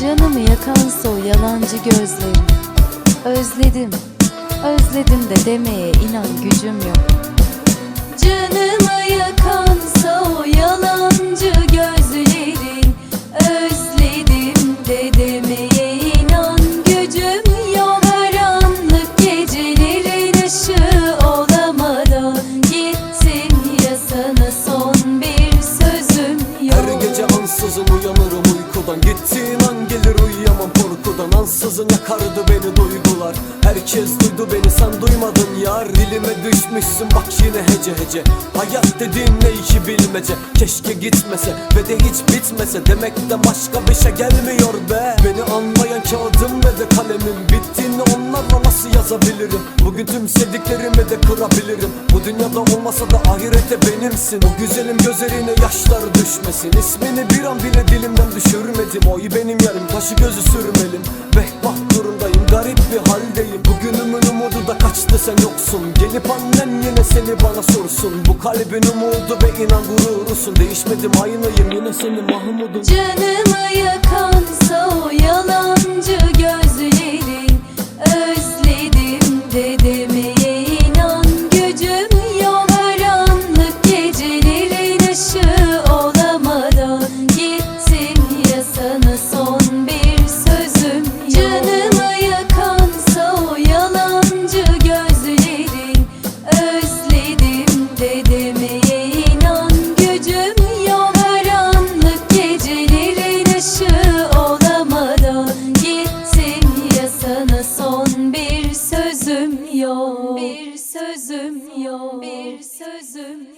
Canımı yakansa o yalancı gözlerin Özledim, özledim de demeye inan gücüm yok. Canımı yakansa o yalancı gözlerin Özledim de demeye inan gücüm yok. Karanlık gecelerin ışığı olamadan Gittin ya sana son bir sözüm yok. Her gece ansızın uyanırım uykudan. Gittiğin an gelir uyuyamam korkudan. Ansızın yakardı beni duygular. Herkes duydu beni sen duymadın yar Dilime düşmüşsün bak yine hece hece. Hayat dediğin ne işi bilmece? Keşke gitmese ve de hiç bitmese. Demekten başka bir şey gelmiyor be. Beni anlayan kağıdım ve de kalemim yazabilirim Bugün tüm sevdiklerimi de kırabilirim. Bu dünyada olmasa da ahirete benimsin. O güzelim gözlerine yaşlar düşmesin. İsmini bir an bile dilimden düşürmedim. Oy benim yarım kaşı gözü sürmelim. Behbah durumdayım garip bir haldeyim. Bugünümün umudu da kaçtı sen yoksun. Gelip annen yine seni bana sorsun. Bu kalbin umudu ve inan gururusun. Değişmedim aynıyım yine senin Mahmud'un. Canımı yakansa o yalancı bir sözüm yok Bir sözüm